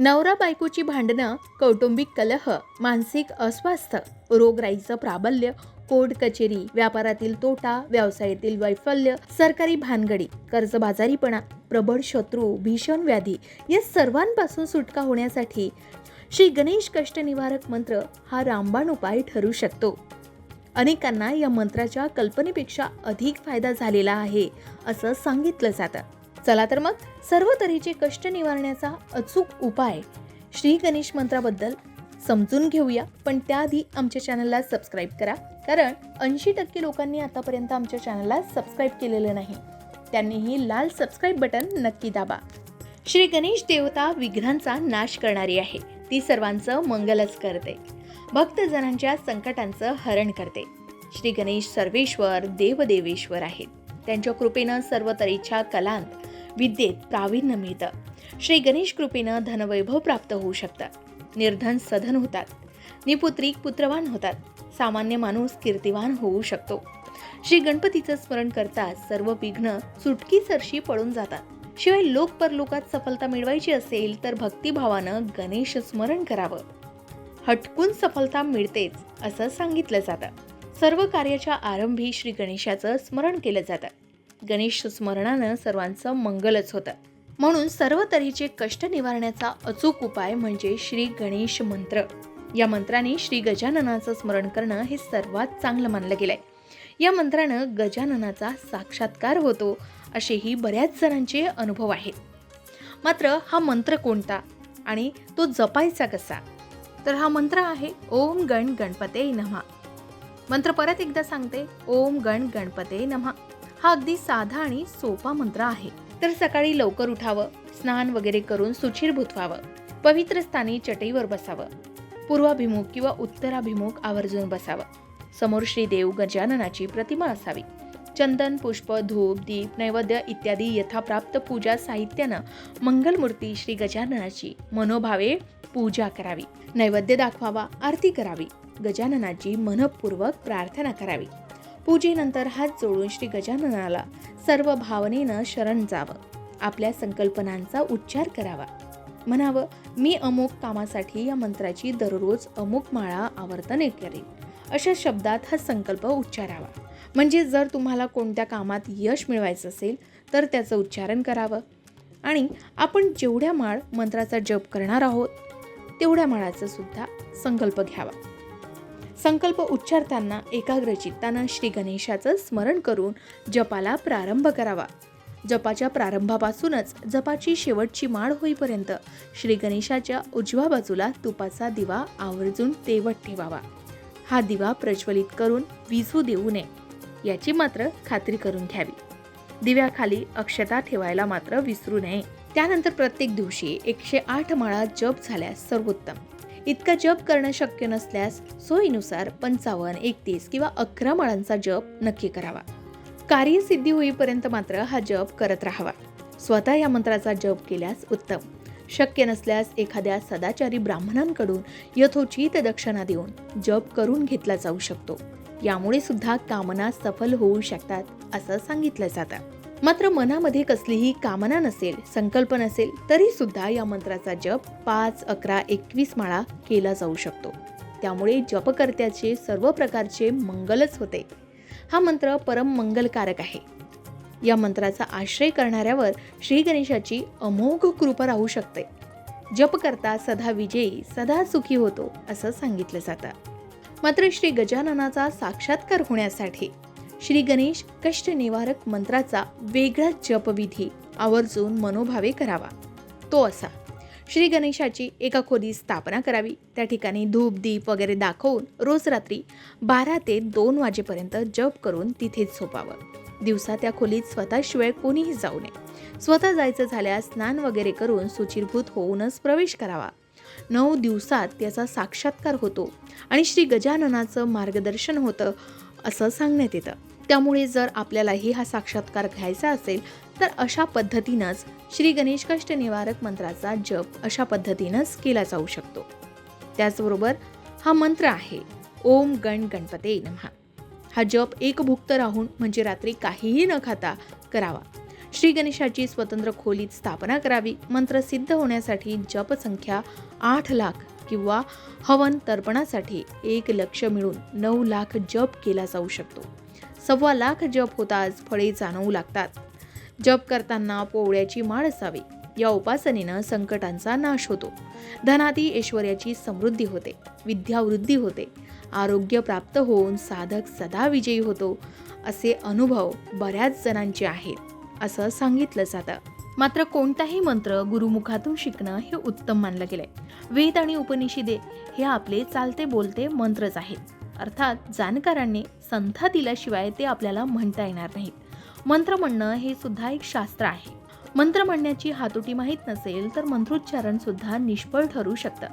नवरा बायकोची भांडणं कौटुंबिक कलह मानसिक अस्वास्थ्य रोगराईचं प्राबल्य कोर्ट कचेरी व्यापारातील तोटा व्यवसायातील वैफल्य सरकारी भानगडी कर्जबाजारीपणा प्रबळ शत्रू भीषण व्याधी या सर्वांपासून सुटका होण्यासाठी श्री गणेश कष्ट निवारक मंत्र हा रामबाण उपाय ठरू शकतो. अनेकांना या मंत्राच्या कल्पनेपेक्षा अधिक फायदा झालेला आहे असं सांगितलं जातं. चला तर मग सर्व तऱ्हेचे कष्ट निवारण्याचा अचूक उपाय श्री गणेश मंत्राबद्दल समजून घेऊया. पण त्याआधी आमच्या चॅनलला सबस्क्राईब करा. कारण ऐंशी टक्के लोकांनी आतापर्यंत आमच्या चॅनलला सबस्क्राईब केलेलं नाही. त्यांनीही लाल सबस्क्राईब बटन नक्की दाबा. श्री गणेश देवता विघ्नांचा नाश करणारी आहे. ती सर्वांचं मंगलच करते. भक्तजनांच्या संकटांचं हरण करते. श्री गणेश सर्वेश्वर देवदेवेश्वर आहेत. त्यांच्या कृपेनं सर्व तऱ्हेच्या कलांत विद्येत प्रावीण्य मिळतं श्री गणेश कृपेनं धनवैभव प्राप्त होऊ शकतं. निर्धन सधन होतात. निपुत्रिक पुत्रवान होतात. सामान्य माणूस कीर्तिवान होऊ शकतो. श्री गणपतीचं स्मरण करताच सर्व विघ्न सुटकीसरशी पळून जातात. शिवाय लोक परलोकात सफलता मिळवायची असेल तर भक्तिभावानं गणेश स्मरण करावं. हटकून सफलता मिळतेच असं सांगितलं जातं. सर्व कार्याच्या आरंभी श्री गणेशाचं स्मरण केलं जातं. गणेश स्मरणानं सर्वांचं मंगलच होतं. म्हणून सर्व तऱ्हेचे कष्ट निवारण्याचा अचूक उपाय म्हणजे श्री गणेश मंत्र. या मंत्राने श्री गजाननाचं स्मरण करणं हे सर्वात चांगलं मानलं गेलं आहे या मंत्रानं गजाननाचा साक्षात्कार होतो असेही बऱ्याच जणांचे अनुभव आहेत. मात्र हा मंत्र कोणता आणि तो जपायचा कसा? तर हा मंत्र आहे ओम गण गणपते नमः. मंत्र परत एकदा सांगते ओम गण गणपते नमः. हा अगदी साधा आणि सोपा मंत्र आहे. तर सकाळी लवकर उठावं स्नान वगैरे करून सुचिरभूत व्हावं पवित्र स्थानी चटईवर बसावं पूर्वाभिमुख किंवा उत्तराभिमुख आवर्जून बसावं. समोर श्री देव गजाननाची प्रतिमा असावी. चंदन पुष्प धूप दीप नैवेद्य इत्यादी यथाप्राप्त पूजा साहित्यानं मंगलमूर्ती श्री गजाननाची मनोभावे पूजा करावी. नैवेद्य दाखवावा आरती करावी. गजाननाची मनपूर्वक प्रार्थना करावी. पूजेनंतर हात जोडून श्री गजाननाला सर्व भावनेनं शरण जावं. आपल्या संकल्पनांचा उच्चार करावा. म्हणावं मी अमुक कामासाठी या मंत्राची दररोज अमुक माळा आवर्तने करेन अशा शब्दात हा संकल्प उच्चारावा. म्हणजे जर तुम्हाला कोणत्या कामात यश मिळवायचं असेल तर त्याचं उच्चारण करावं. आणि आपण जेवढ्या माळ मंत्राचा जप करणार आहोत तेवढ्या माळाचा सुद्धा संकल्प घ्यावा. संकल्प उच्चारताना एकाग्रचित्तानं श्री गणेशाचं स्मरण करून जपाला प्रारंभ करावा. जपाच्या प्रारंभापासूनच जपाची शेवटची माळ होईपर्यंत श्री गणेशाच्या उजव्या बाजूला तुपाचा दिवा आवर्जून तेवत ठेवावा. हा दिवा प्रज्वलित करून विझू देऊ नये याची मात्र खात्री करून घ्यावी. दिव्याखाली अक्षता ठेवायला मात्र विसरू नये. त्यानंतर प्रत्येक दिवशी एकशे आठ माळा जप झाल्यास सर्वोत्तम. इतका जप करणं शक्य नसल्यास सोयीनुसार पंचावन्न एकतीस किंवा अकरा माळांचा जप नक्की करावा. कार्यसिद्धी होईपर्यंत मात्र हा जप करत राहावा. स्वतः या मंत्राचा जप केल्यास उत्तम. शक्य नसल्यास एखाद्या सदाचारी ब्राह्मणांकडून यथोचित दक्षिणा देऊन जप करून घेतला जाऊ शकतो. यामुळे सुद्धा कामना सफल होऊ शकतात असं सांगितलं जातं. मात्र मनामध्ये कसलीही कामना नसेल संकल्प नसेल तरी सुद्धा या मंत्राचा जप पाच अकरा एकवीस माळा केला जाऊ शकतो. त्यामुळे जपकर्त्याचे सर्व प्रकारचे मंगलच होते. हा मंत्र परम मंगलकारक आहे. या मंत्राचा आश्रय करणाऱ्यावर श्री गणेशाची अमोघ कृपा राहू शकते. जपकर्ता सदा विजयी सदा सुखी होतो असं सांगितलं जातं. मात्र श्री गजाननाचा साक्षात्कार होण्यासाठी श्री गणेश कष्ट निवारक मंत्राचा वेगळा जपविधी आवर्जून मनोभावे करावा. तो असा श्री गणेशाची एका खोलीत स्थापना करावी. त्या ठिकाणी धूप दीप वगैरे दाखवून रोज रात्री बारा ते दोन वाजेपर्यंत जप करून तिथेच झोपावं. दिवसा त्या खोलीत स्वतःशिवाय कोणीही जाऊ नये. स्वतः जायचं झाल्यास स्नान वगैरे करून सुचिरभूत होऊनच प्रवेश करावा. नऊ दिवसात त्याचा साक्षात्कार होतो आणि श्री गजाननाचं मार्गदर्शन होतं. असं सांगण्यात येतं. त्यामुळे जर आपल्यालाही हा साक्षात्कार घ्यायचा असेल तर अशा पद्धतीनंच श्री गणेश कष्ट निवारक मंत्राचा जप अशा पद्धतीनंच केला जाऊ शकतो. त्याचबरोबर हा मंत्र आहे ओम गण गणपते नमहा हा जप एकभुक्त राहून म्हणजे रात्री काहीही न खाता करावा. श्री गणेशाची स्वतंत्र खोलीत स्थापना करावी. मंत्र सिद्ध होण्यासाठी जपसंख्या आठ लाख किंवा हवन तर्पणासाठी एक लक्ष मिळून नऊ लाख जप केला जाऊ शकतो. सव्वा लाख जप होताच फळे जाणवू लागतात. जप करताना पोवळ्याची माळ असावी. या उपासनेनं संकटांचा नाश होतो. धनादी ऐश्वर्याची समृद्धी होते. विद्यावृद्धी होते. आरोग्य प्राप्त होऊन साधक सदा विजयी होतो. असे अनुभव बऱ्याच जणांचे आहेत. असं सांगितलं जातं. मात्र कोणताही मंत्र गुरुमुखातून शिकणं हे उत्तम मानलं गेलंय. वेद आणि उपनिषदे हे आपले चालते बोलते मंत्रच आहेत. अर्थात जाणकारांनी संथा दिल्याशिवाय ते आपल्याला म्हणता येणार नाहीत. मंत्र म्हणणं हे सुद्धा एक शास्त्र आहे. मंत्र म्हणण्याची हातोटी माहीत नसेल तर मंत्रोच्चारण सुद्धा निष्फळ ठरू शकतं.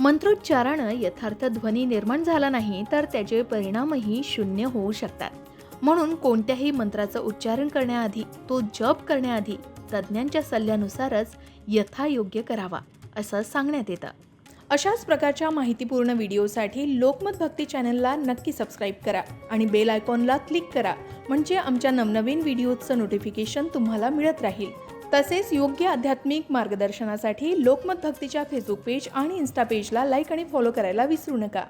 मंत्रोच्चारानं यथार्थ ध्वनी निर्माण झाला नाही तर त्याचे परिणामही शून्य होऊ शकतात. म्हणून कोणत्याही मंत्राचं उच्चारण करण्याआधी तो जप करण्याआधी तज्ज्ञांच्या सल्ल्यानुसारच यथायोग्य करावा असं सांगण्यात येतं. अशाच प्रकारच्या माहितीपूर्ण व्हिडिओसाठी लोकमत भक्ती चॅनलला नक्की सबस्क्राईब करा आणि बेल आयकॉनला क्लिक करा म्हणजे आमच्या नवनवीन व्हिडिओचं नोटिफिकेशन तुम्हाला मिळत राहील. तसेच योग्य आध्यात्मिक मार्गदर्शनासाठी लोकमत भक्तीच्या फेसबुक पेज आणि इन्स्टा पेजला लाईक आणि फॉलो करायला विसरू नका.